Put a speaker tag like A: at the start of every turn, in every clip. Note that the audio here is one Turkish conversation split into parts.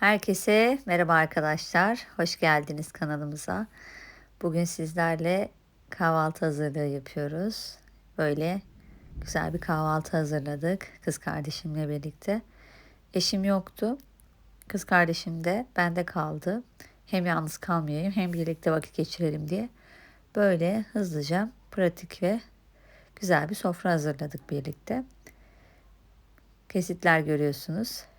A: Herkese merhaba arkadaşlar. Hoş geldiniz kanalımıza. Bugün sizlerle kahvaltı hazırlığı yapıyoruz. Böyle güzel bir kahvaltı hazırladık kız kardeşimle birlikte. Eşim yoktu. Kız kardeşim de bende kaldı. Hem yalnız kalmayayım hem birlikte vakit geçirelim diye. Böyle hızlıca pratik ve güzel bir sofra hazırladık birlikte. Kesitler görüyorsunuz.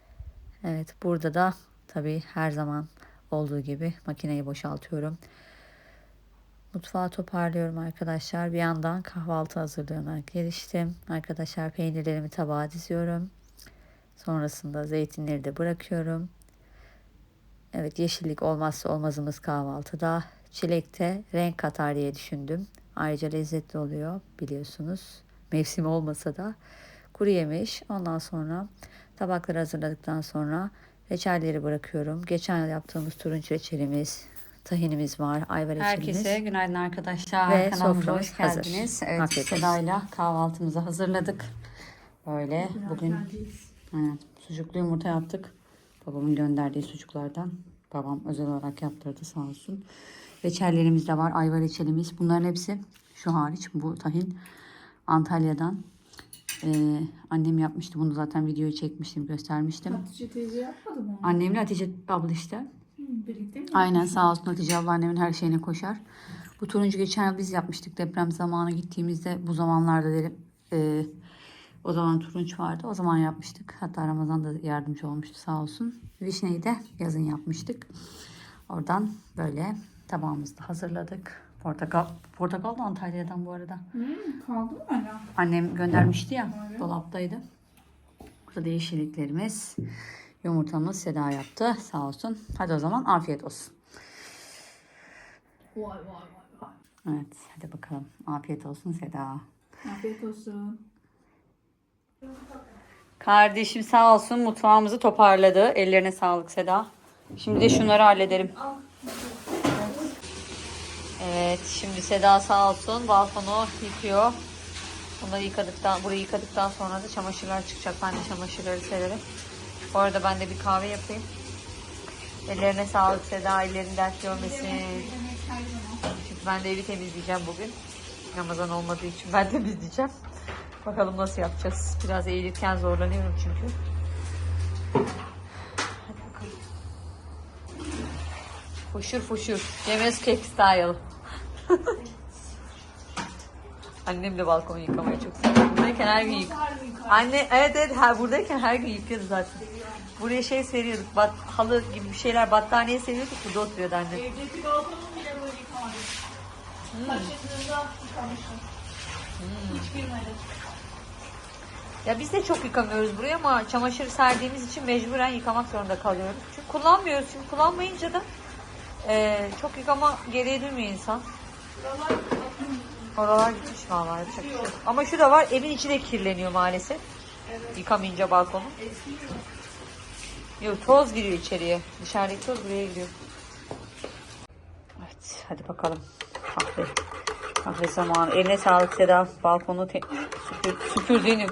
A: Evet burada da tabii her zaman olduğu gibi makineyi boşaltıyorum. Mutfağı toparlıyorum arkadaşlar. Bir yandan kahvaltı hazırlığına giriştim. Arkadaşlar peynirlerimi tabağa diziyorum. Sonrasında zeytinleri de bırakıyorum. Evet yeşillik olmazsa olmazımız kahvaltıda. Çilekte renk katar diye düşündüm. Ayrıca lezzetli oluyor biliyorsunuz. Mevsim olmasa da kuru yemiş. Ondan sonra tabakları hazırladıktan sonra reçelleri bırakıyorum. Geçen yıl yaptığımız turunç reçelimiz, tahinimiz var, ayva reçelimiz.
B: Herkese günaydın arkadaşlar.
A: Ve
B: Kanalımıza hoş geldiniz.
A: hazır.
B: Evet. Seda'yla kahvaltımızı hazırladık. Böyle bugün aynen, sucuklu yumurta yaptık. Babamın gönderdiği sucuklardan. Babam özel olarak yaptırdı sağ olsun. Reçellerimiz de var. Ayva reçelimiz. Bunların hepsi şu hariç. Bu tahin Antalya'dan. Ee, annem yapmıştı. Bunu zaten videoyu çekmiştim, göstermiştim.
C: Hatice teyze yapmadı mı?
B: Annemle Hatice abla işte.
C: Birlikte mi?
B: Aynen sağ olsun Hatice abla annemin her şeyine koşar. Bu turuncu geçen yıl biz yapmıştık deprem zamanı gittiğimizde bu zamanlarda derim. e, o zaman turunç vardı. O zaman yapmıştık. Hatta Ramazan da yardımcı olmuştu sağ olsun. Vişneyi de yazın yapmıştık. Oradan böyle tabağımızı da hazırladık. Portakal, portakal da Antalya'dan bu arada.
C: Hı, kaldı mı hala?
B: Annem göndermişti ya
C: Evet.
B: dolaptaydı. Burada da yeşilliklerimiz. Yumurtamız Seda yaptı sağ olsun. Hadi o zaman afiyet olsun.
C: Vay vay vay vay.
B: Evet hadi bakalım. Afiyet olsun Seda.
C: Afiyet olsun.
B: Kardeşim sağ olsun mutfağımızı toparladı. Ellerine sağlık Seda. Şimdi de şunları hallederim. Evet şimdi Seda sağ olsun balkonu yıkıyor. Bunları yıkadıktan, burayı yıkadıktan sonra da çamaşırlar çıkacak. Ben de çamaşırları severim. Bu arada ben de bir kahve yapayım. Ellerine sağlık Seda. Ellerin dert görmesin. Çünkü ben de evi temizleyeceğim bugün. Ramazan olmadığı için ben temizleyeceğim. Bakalım nasıl yapacağız. Biraz eğilirken zorlanıyorum çünkü. Hadi bakalım. Foşur foşur. Cemez cake style. Annem de balkonu yıkamayı çok seviyor. Buradayken her gün yık. Anne evet evet her, buradayken her gün yıkıyordu zaten. Buraya şey seriyorduk. Bat, halı gibi bir şeyler battaniye seriyorduk. Burada oturuyordu annem.
C: Evdeki balkonumu bile böyle yıkamadım. Taşındığında yıkamıştım. Hiç girmedi.
B: Ya biz de çok yıkamıyoruz buraya ama çamaşır serdiğimiz için mecburen yıkamak zorunda kalıyoruz. Çünkü kullanmıyoruz. Çünkü kullanmayınca da e, çok yıkama gereği duymuyor insan. Oralar gitmiş vallahi yapacak şey. Ama şu da var evin içi de kirleniyor maalesef. Yıkamayınca balkonu. Yok toz giriyor içeriye. Dışarıdaki toz buraya giriyor. Evet hadi bakalım. Kahve. Kahve zamanı. Eline sağlık Seda. Balkonu süpür, süpürdüğünü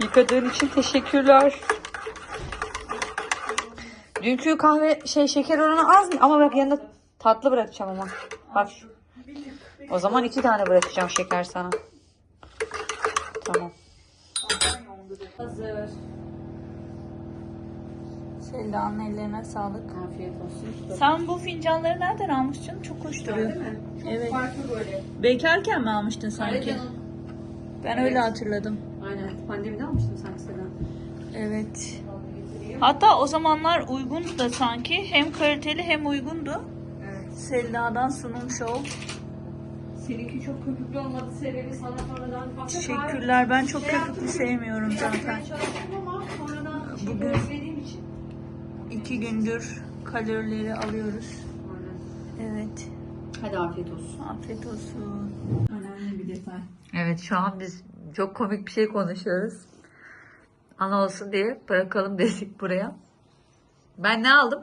B: yıkadığın için teşekkürler. Dünkü kahve şey şeker oranı az mı? Ama bak yanında tatlı bırakacağım ama. Bak. O zaman iki tane bırakacağım şeker sana. Tamam.
C: hazır. Selda'nın ellerine sağlık.
B: Afiyet olsun.
C: Sen bu fincanları nereden almıştın? Çok hoş duruyor. Evet.
D: Farklı böyle.
C: Bekarken mi almıştın sanki? Ben öyle hatırladım.
B: Aynen. Pandemide almıştım sanki Seda.
C: Evet. Hatta o zamanlar uygundu da sanki. Hem kaliteli hem uygundu.
D: Evet.
C: Selda'dan sunum show.
D: Seninki çok köpüklü olmadı sebebi sana sonradan. Aslında
C: Teşekkürler. Ben çok
D: Şey
C: köpüklü
D: yaptım,
C: sevmiyorum
D: biraz
C: zaten.
D: şey
C: Bugün-. İki gündür kalorileri alıyoruz. Evet.
B: Hadi afiyet olsun.
C: Afiyet olsun.
D: Önemli bir detay.
A: Evet şu an biz çok komik bir şey konuşuyoruz. Ana olsun diye bırakalım dedik buraya. Ben ne aldım?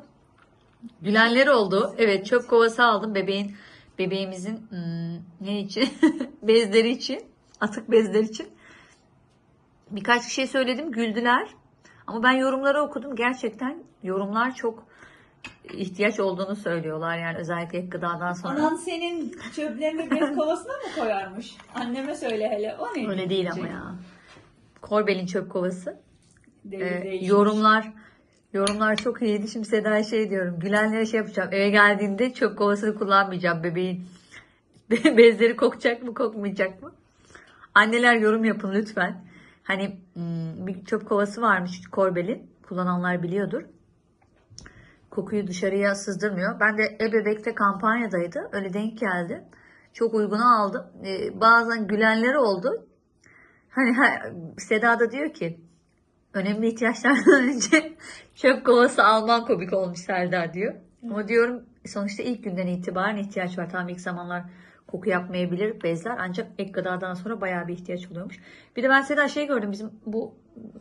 A: Gülenler oldu. Evet çöp kovası aldım bebeğin bebeğimizin hmm, ne için? bezleri için. Atık bezler için. Birkaç bir şey söyledim güldüler. Ama ben yorumları okudum. Gerçekten yorumlar çok ihtiyaç olduğunu söylüyorlar. Yani özellikle ek gıdadan sonra.
C: Anan senin çöplerini bez kovasına mı koyarmış? Anneme söyle hele. O ne?
A: Öyle değil ama ya. Korbel'in çöp kovası.
C: Değil,
A: Ee, yorumlar yorumlar çok iyiydi. Şimdi Seda'ya şey diyorum. Gülenlere şey yapacağım. Eve geldiğinde çöp kovasını kullanmayacağım bebeğin. Be- Bezleri kokacak mı kokmayacak mı? Anneler yorum yapın lütfen. Hani hmm, bir çöp kovası varmış Korbel'in. Kullananlar biliyordur. Kokuyu dışarıya sızdırmıyor. Ben de ebebekte kampanyadaydı. Öyle denk geldi. Çok uyguna aldım. Ee, bazen gülenleri oldu. Hani ha- Seda da diyor ki önemli ihtiyaçlardan önce çöp kovası alman komik olmuş Serdar diyor. Ama diyorum sonuçta ilk günden itibaren ihtiyaç var. Tamam ilk zamanlar koku yapmayabilir bezler ancak ek gıdadan sonra bayağı bir ihtiyaç oluyormuş. Bir de ben Seda şey gördüm bizim bu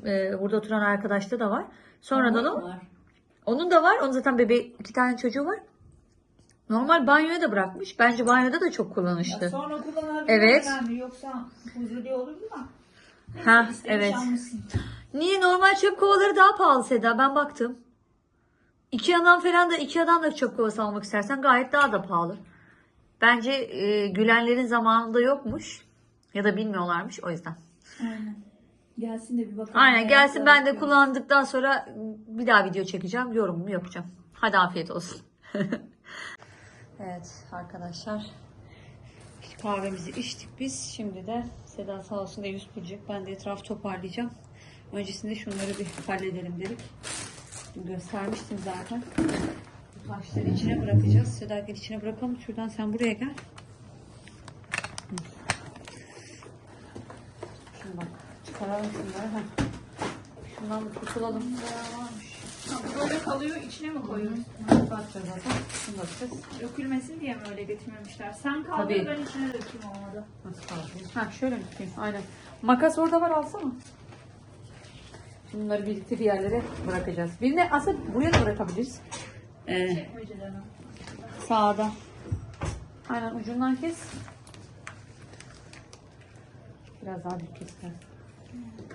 A: e, burada oturan arkadaşta da var. Sonradan o
C: Var.
A: onun da var. Onun zaten bebeği iki tane çocuğu var. Normal banyoya da bırakmış. Bence banyoda da çok kullanışlı.
C: Ya sonra kullanabilir
A: Evet.
C: önemli. Yoksa huzurlu olurdu da.
A: Ha evet.
C: almışsın.
A: Niye normal çöp kovaları daha pahalı Seda? Ben baktım. Ikea'dan falan da Ikea'dan da çöp kovası almak istersen gayet daha da pahalı. Bence e, gülenlerin zamanında yokmuş ya da bilmiyorlarmış o yüzden.
C: Aynen. Gelsin de bir bakalım.
A: Aynen gelsin ben de kullandıktan sonra bir daha video çekeceğim. Yorumumu yapacağım. Hadi afiyet olsun. evet arkadaşlar. Kahvemizi içtik biz. Şimdi de Seda sağ olsun ev süpürecek. Ben de etrafı toparlayacağım. Öncesinde şunları bir halledelim dedik. Göstermiştim zaten. Bu taşları içine bırakacağız. Seda gel içine bırakalım. Şuradan sen buraya gel. Şimdi bak. Çıkaralım şunları. Heh. Şundan kurtulalım.
C: Böyle kalıyor içine mi koyuyoruz?
A: Bakacağız zaten. Şunu da atacağız.
C: Dökülmesin diye mi öyle getirmemişler? Sen kaldır
A: Tabii.
C: ben içine dökeyim olmadı.
A: Nasıl kaldırayım? Ha şöyle mi tutayım? Aynen. Makas orada var alsana. Bunları birlikte bir yerlere bırakacağız. Birine aslında buraya da bırakabiliriz. Ee, sağda. Aynen ucundan kes. Biraz daha büyük kes.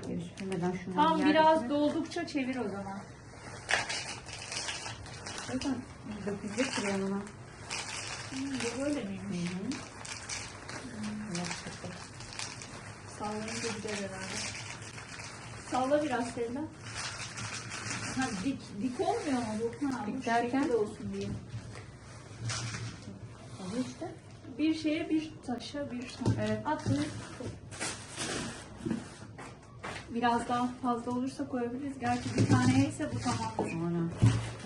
A: Geri şunu
C: Tamam biraz doldukça çevir o zaman.
A: Zaten dökülecek bir yanına.
C: Hmm, bu böyle miymiş? Sallayınca gider herhalde. Salla biraz Selda. Ha, dik, dik olmuyor mu bu? Ha,
A: Dik derken?
C: olsun diye.
A: Oluyor işte.
C: Bir şeye bir taşa bir
A: Evet.
C: At bunu. Biraz daha fazla olursa koyabiliriz. Gerçi bir tane ise bu tamamdır.
A: Ona,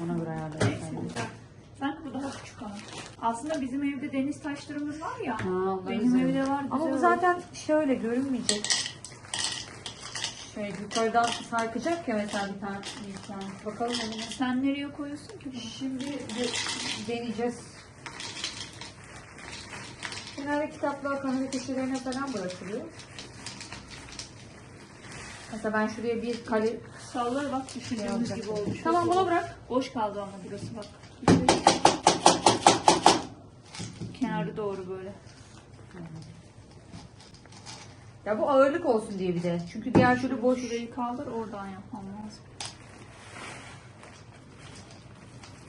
A: ona göre
C: Neyse
A: ayarlayalım.
C: güzel. Sanki bu daha küçük ama. Aslında bizim evde deniz taşlarımız var ya.
A: Ha,
C: benim
A: güzel.
C: evde var.
A: Ama bu
C: olur.
A: zaten şöyle görünmeyecek. Şey yukarıdan sarkacak ya mesela bir tane. Bir tane. Bakalım onu nasıl.
C: Sen nereye koyuyorsun ki bunu?
A: Şimdi de- deneyeceğiz. Genelde kitaplar kamera köşelerine falan bırakılıyor. Mesela ben şuraya bir kare
C: Sallar bak düşündüğümüz gibi olmuş.
A: Tamam buna bırak.
C: Boş kaldı ama burası bak. Kenarı doğru böyle.
A: Ya bu ağırlık olsun diye bir de. Çünkü diğer türlü boş.
C: Şurayı kaldır oradan yapmam lazım.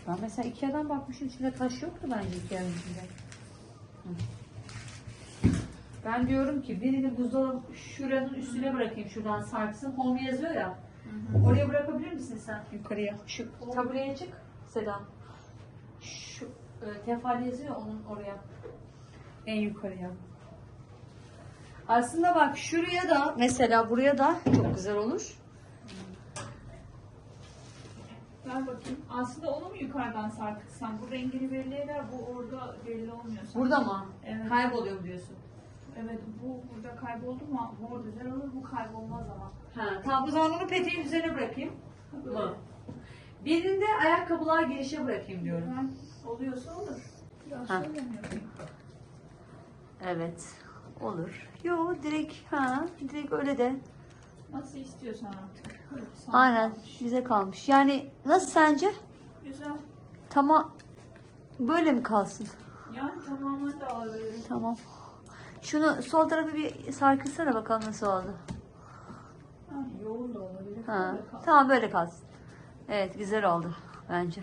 A: Ben mesela Ikea'dan bakmışım içinde taş yoktu bence Ikea'nın içinde. Hı. Ben diyorum ki birini buzdolabı şuranın üstüne bırakayım şuradan sarksın. Home yazıyor ya. Oraya bırakabilir misin sen? Yukarıya. Şu tabureye çık Seda. Şu e, tefal yazıyor onun oraya. En yukarıya. Aslında bak şuraya da mesela buraya da çok güzel olur.
C: Ver bakayım. Aslında onu mu yukarıdan sarkıtsan? Bu rengini belli eder, bu orada belli olmuyor. sanki.
A: Burada mı?
C: Evet.
A: Kayboluyor mu diyorsun?
C: Evet, bu burada kayboldu mu? Orada güzel olur, bu kaybolmaz ama.
A: Ha, tamam o zaman onu peteğin üzerine bırakayım. Mı? Birinde ayakkabılığa girişe bırakayım diyorum.
C: Ben oluyorsa olur. Biraz
A: Ha. Evet. Olur. Yo direkt ha direkt öyle de.
C: Nasıl istiyorsan artık. Sana
A: Aynen
C: kalmış.
A: bize kalmış. Yani nasıl sence?
C: Güzel.
A: Tamam. Böyle mi kalsın?
C: Yani tamamen de alabilirim.
A: Tamam. Şunu sol tarafı bir sarkıtsana bakalım nasıl oldu.
C: Yani yoğun da olabilir.
B: Ha, tamam böyle kalsın. Evet güzel oldu bence.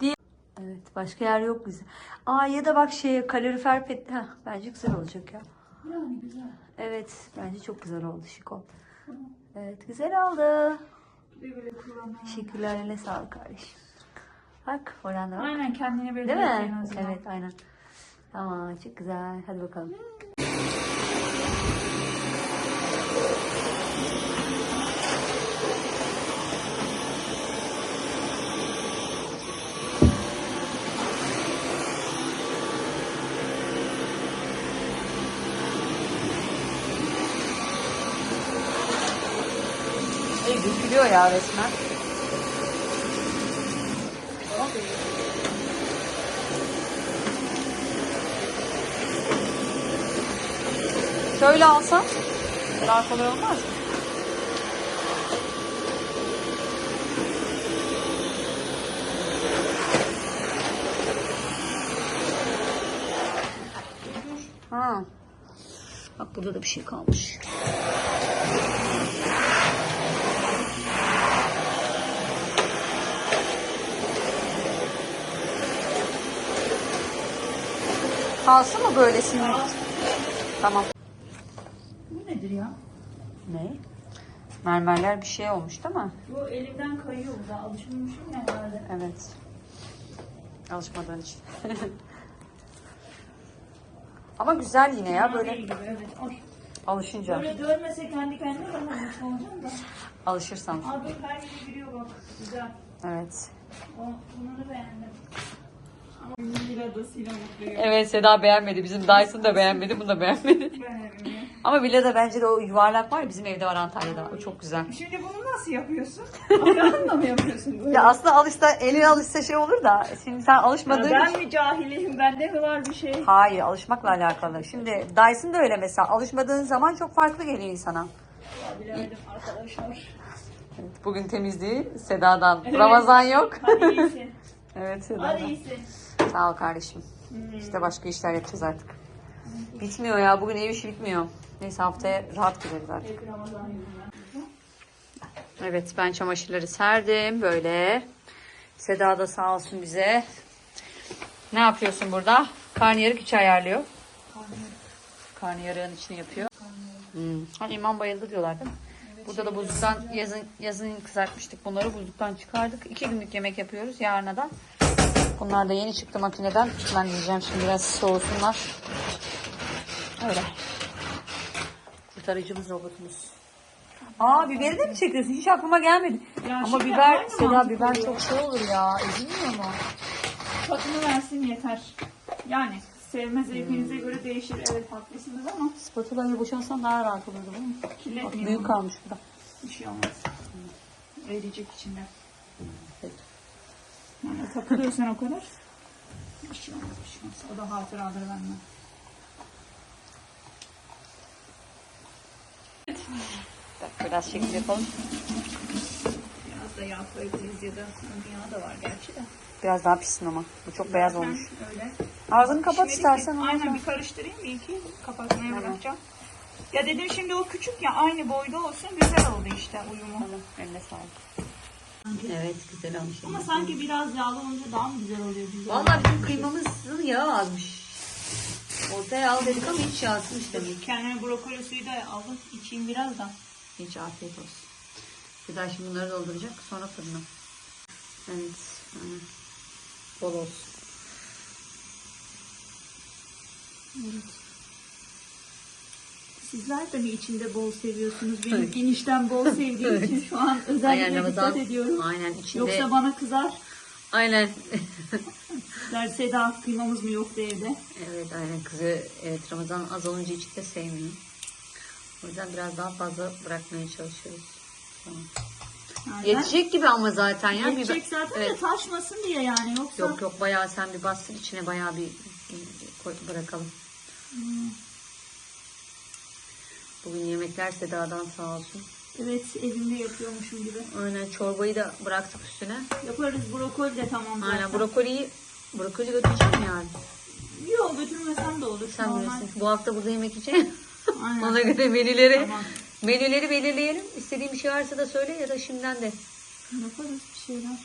B: Diye Evet başka yer yok güzel. Aa ya da bak şey kalorifer pet ha bence güzel olacak ya.
C: Yani güzel.
B: Evet bence çok güzel oldu şık oldu. Evet güzel oldu. Teşekkürler eline sağlık kardeşim. Bak oradan da bak.
C: Aynen kendini belli
B: Değil mi?
C: azından.
B: Evet aynen. Tamam çok güzel. Hadi bakalım. Ay dökülüyor ya resmen. Şöyle alsam daha kolay olmaz mı? Ha. Bak burada da bir şey kalmış. Kalsın mı böylesine? Tamam.
C: Bu nedir ya?
B: Ne? Mermerler bir şey olmuş değil mi?
C: Bu elimden kayıyor bu da. Alışmamışım ya herhalde.
B: Evet. Alışmadığın için. Ama güzel yine ya böyle
C: gibi evet. Ay.
B: alışınca.
C: Böyle dönmese kendi kendine ben olacağım da.
B: Alışırsan.
C: Bak her yeri giriyor bak. Güzel.
B: Evet.
C: O, bunu da beğendim. Ama benim biladosuyla mutluyum.
B: Evet Seda beğenmedi. Bizim Dyson da beğenmedi. Bunu da beğenmedi.
C: Beğendim ya.
B: Ama de bence de o yuvarlak var ya bizim evde var Antalya'da. O çok güzel.
C: Şimdi bunu nasıl yapıyorsun? Ayağınla mı yapıyorsun böyle?
B: Ya aslında alışsa, elin alışsa şey olur da şimdi sen alışmadığın
C: Ya
B: için-
C: ben mi cahiliyim? Bende mi var bir şey?
B: Hayır alışmakla alakalı. Şimdi Dyson da öyle mesela. Alışmadığın zaman çok farklı geliyor insana.
C: Ya bilemedim arkadaşlar.
B: Bugün temizliği Seda'dan. Ramazan yok.
C: Hadi iyisin.
B: evet Seda'dan.
C: Hadi iyisin.
B: Sağ ol kardeşim. İşte başka işler yapacağız artık. Bitmiyor ya. Bugün ev işi bitmiyor. Neyse haftaya rahat gideriz artık. Evet ben çamaşırları serdim böyle. Seda da sağ olsun bize. Ne yapıyorsun burada? Karnıyarık içi ayarlıyor. Karnıyarığın içini yapıyor. Hmm. Ha, imam bayıldı diyorlar değil mi? Burada da buzluktan yazın yazın kızartmıştık bunları buzluktan çıkardık. İki günlük yemek yapıyoruz yarına da. Bunlar da yeni çıktı makineden. Ben yiyeceğim şimdi biraz soğusunlar. Öyle. Kurtarıcımız robotumuz. Aa biberi de mi çekiyorsun? Hiç aklıma gelmedi.
C: Ya
B: Ama
C: şimdi
B: biber,
C: aynı
B: Seda
C: mantık
B: biber
C: oluyor.
B: çok şey olur ya. Ezilmiyor mu?
C: Tadını versin yeter. Yani sevme zevkinize göre değişir. Evet haklısınız ama
B: Spatulayı boşalsam daha rahat olurdu değil mi? Bak, büyük kalmış burada.
C: Bir şey olmaz. Eriyecek içinde. Yani takılıyorsan o kadar. Bir şey olmaz, bir şey olmaz. O da hatıradır benden.
B: Bak, biraz şekil yapalım.
C: Biraz da yağ koyabiliriz ya da yağ da var gerçi de.
B: Biraz daha pişsin ama. Bu çok beyaz olmuş.
C: Öyle.
B: Ağzını kapat
C: Pişmedi
B: istersen.
C: ki.
B: ondan
C: Aynen bir karıştırayım bir iki kapatmaya bırakacağım. Ya dedim şimdi o küçük ya aynı boyda olsun güzel oldu işte uyumu.
B: Tamam, eline sağlık. Evet güzel olmuş.
C: Ama sanki biraz yağlı olunca daha mı güzel oluyor? Güzel.
B: Vallahi bizim kıymamızın yağı azmış. Ortaya al dedik ama hiç yağsızmış demek.
C: Kendime brokoli suyu da aldım içeyim biraz da.
B: Hiç afiyet olsun. Bir daha şimdi bunları dolduracak sonra fırına. Evet. aynen. Bol olsun.
C: Sizler de mi içinde bol seviyorsunuz? Benim enişten bol sevdiği için şu an özellikle dikkat ediyorum.
B: Aynen içinde.
C: Yoksa bana kızar.
B: Aynen.
C: Der Seda kıymamız mı yoktu evde?
B: evet aynen kızı evet Ramazan az olunca hiç de sevmiyor. O yüzden biraz daha fazla bırakmaya çalışıyoruz. Tamam.
C: Yani
B: Yetecek gibi ama zaten ya.
C: ben-
B: Bir-
C: Yetecek zaten
B: evet.
C: de taşmasın diye yani. Yoksa
B: Yok yok bayağı sen bir bastır içine bayağı bir koy, bırakalım.
C: Hmm.
B: Bugün yemekler Seda'dan sağ olsun.
C: Evet evimde yapıyormuşum gibi.
B: Aynen çorbayı da bıraktık üstüne.
C: Yaparız brokoli de tamam zaten.
B: Aynen brokoliyi brokoli götüreceğim yani.
C: Yok götürmesem de olur.
B: Sen
C: Normal.
B: bilirsin. Bu hafta burada yemek için
C: Aynen.
B: ona göre menüleri
C: Tamam.
B: Menüleri belirleyelim. İstediğin bir şey varsa da söyle ya da şimdiden de.
C: Yaparız bir şeyler.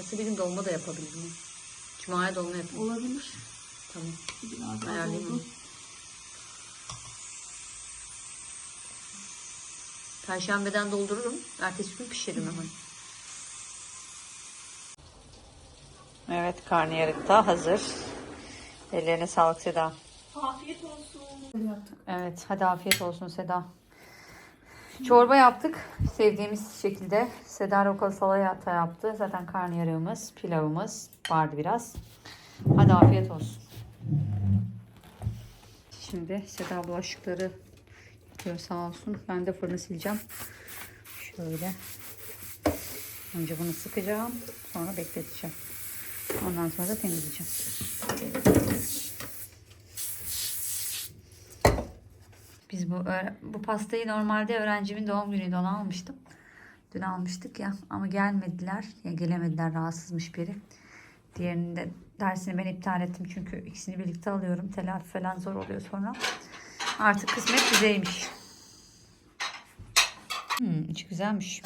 B: Aslında bir gün dolma da yapabilirim. Cuma'ya dolma yapayım.
C: Olabilir.
B: Tamam.
C: Bugün az az
B: Ayarlayayım
C: oldu.
B: onu. Perşembeden doldururum. Ertesi gün pişiririm hemen. Evet karnıyarık da hazır. Ellerine sağlık Seda.
C: Afiyet olsun.
B: Evet hadi afiyet olsun Seda. Çorba yaptık. Sevdiğimiz şekilde. Seda rokalı salata yaptı. Zaten karnıyarığımız, pilavımız vardı biraz. Hadi afiyet olsun. Şimdi Seda bulaşıkları yıkıyor sağ olsun. Ben de fırını sileceğim. Şöyle. Önce bunu sıkacağım. Sonra bekleteceğim. Ondan sonra da temizleyeceğim. Biz bu bu pastayı normalde öğrencimin doğum günüydü onu almıştım. Dün almıştık ya ama gelmediler. Ya gelemediler rahatsızmış biri. Diğerinin de dersini ben iptal ettim çünkü ikisini birlikte alıyorum. Telafi falan zor oluyor sonra. Artık kısmet bizeymiş. Hmm, içi güzelmiş.